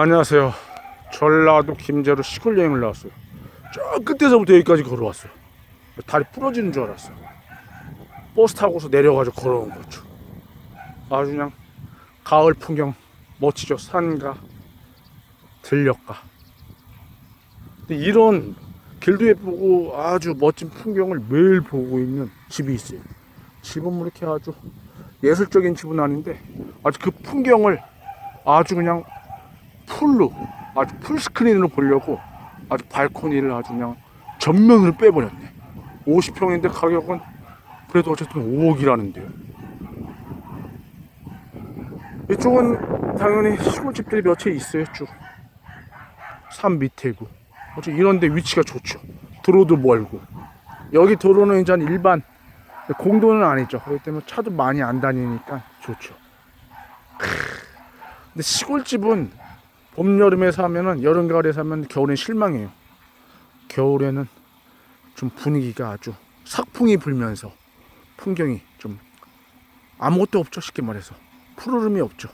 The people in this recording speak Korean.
안녕하세요. 전라도 김제로 시골 여행을 나왔어요. 저 끝에서부터 여기까지 걸어왔어요. 다리 부러지는 줄 알았어요. 버스 타고서 내려가지고 걸어온 거죠. 아주 그냥 가을 풍경 멋지죠. 산가 들녘가. 이런 길도 예쁘고 아주 멋진 풍경을 매일 보고 있는 집이 있어요. 집은 뭐 이렇게 아주 예술적인 집은 아닌데 아주 그 풍경을 아주 그냥 풀로 아주 풀스크린으로 보려고 아주 발코니를 아주 그냥 전면으로 빼버렸네. 50평인데 가격은 그래도 어쨌든 5억이라는데요. 이쪽은 당연히 시골집들이 몇 채 있어요 쭉 산 밑에고. 어째 이런데 위치가 좋죠. 도로도 멀고. 여기 도로는 이제 한 일반 공도는 아니죠. 그렇기 때문에 차도 많이 안 다니니까 좋죠. 크. 근데 시골집은 봄 여름에 사면은 여름 가을에 사면 겨울엔 실망해요. 겨울에는 좀 분위기가 아주 sak풍이 불면서 풍경이 좀 아무것도 없죠 쉽게 말해서 푸르름이 없죠.